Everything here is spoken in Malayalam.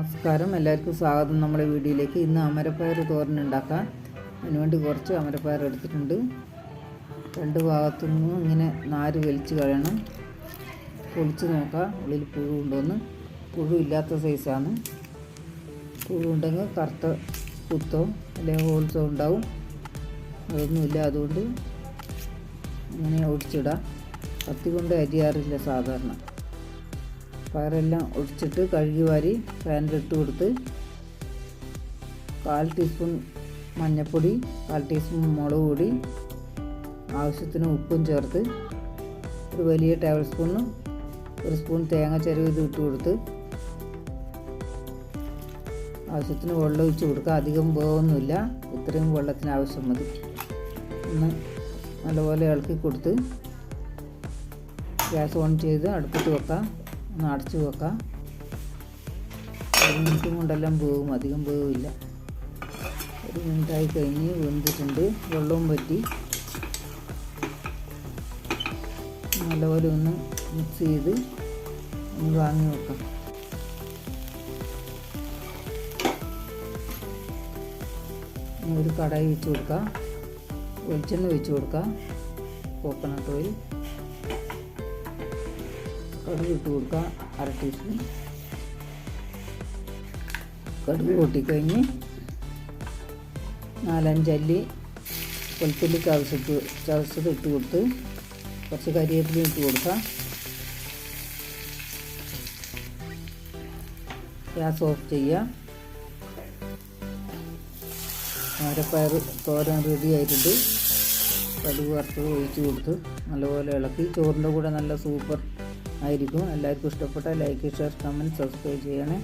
നമസ്കാരം. എല്ലാവർക്കും സ്വാഗതം. നമ്മുടെ വീഡിയോയിലേക്ക് ഇന്ന് അമരപ്പയർ തോരൻ ഉണ്ടാക്കാം. അതിനുവേണ്ടി കുറച്ച് അമരപ്പയർ എടുത്തിട്ടുണ്ട്. രണ്ട് ഭാഗത്തു നിന്നും ഇങ്ങനെ നാര് വലിച്ച് കഴിയണം പൊളിച്ച് നോക്കാം. ഉള്ളിൽ പുഴു ഉണ്ടോയെന്ന് പുഴു ഇല്ലാത്ത സൈസാണ് പുഴു ഉണ്ടെങ്കിൽ കറുത്ത കുത്തോ അല്ലെങ്കിൽ ഹോൾസോ ഉണ്ടാവും. അതൊന്നുമില്ല അതുകൊണ്ട് ഇങ്ങനെ ഒടിച്ചിടാം. കത്തി കൊണ്ട് അരിയാറില്ല സാധാരണ. പയറെല്ലാം ഒടിച്ചിട്ട് കഴുകി വാരി പാനിലിട്ട് കൊടുത്ത് കാൽ ടീസ്പൂൺ മഞ്ഞൾപ്പൊടി കാൽ ടീസ്പൂൺ മുളക് പൊടി ആവശ്യത്തിന് ഉപ്പും ചേർത്ത് ഒരു വലിയ ടേബിൾ സ്പൂണും ഒരു സ്പൂൺ തേങ്ങ ചെരുവ് ഇട്ട് കൊടുത്ത് ആവശ്യത്തിന് വെള്ളം ഒഴിച്ച് കൊടുക്കുക. അധികം വേവൊന്നുമില്ല. ഇത്രയും വെള്ളത്തിന് ആവശ്യം മതി. ഒന്ന് നല്ലപോലെ ഇളക്കി കൊടുത്ത് ഗ്യാസ് ഓൺ ചെയ്ത് അടുപ്പത്ത് വെക്കാം. ഒന്ന് അടച്ചു വെക്കാം. ഒരു മിനിറ്റ് കൊണ്ടെല്ലാം വേവും അധികം വേവില്ല ഒരു മിനിറ്റായി കഴിഞ്ഞ് വെന്തിട്ടുണ്ട്. വെള്ളവും പറ്റി. നല്ലപോലെ ഒന്ന് മിക്സ് ചെയ്ത് ഒന്ന് വാങ്ങി വെക്കാം. ഒരു കടായി വെച്ച് കൊടുക്കാം. വെളിച്ചെണ്ണ ഒഴിച്ച് കൊടുക്കാം. കോക്കനട്ട് ഓയിൽ കടുക് ഇട്ട് കൊടുക്കുക അര ടീസ്പൂൺ. കടുക് പൊട്ടിക്കഴിഞ്ഞ് നാലഞ്ചല്ലി വെളുത്തുള്ളി ചതച്ചിട്ട് ചതച്ചത് ഇട്ട് കൊടുത്ത് കുറച്ച് കരിയേപ്പിലും ഇട്ട് കൊടുക്കുക ഗ്യാസ് ഓഫ് ചെയ്യുക. അരപ്പയർ തോരൻ റെഡി ആയിട്ടുണ്ട്. കടുക് വറുത്തത് കൊടുത്ത് നല്ലപോലെ ഇളക്കി. ചോറിന്റെ കൂടെ നല്ല സൂപ്പർ ആയിരിക്കും. എല്ലാവർക്കും ഇഷ്ടപ്പെട്ട ലൈക്ക് ഷെയർ കമന്റ് സബ്സ്ക്രൈബ് ചെയ്യണേ.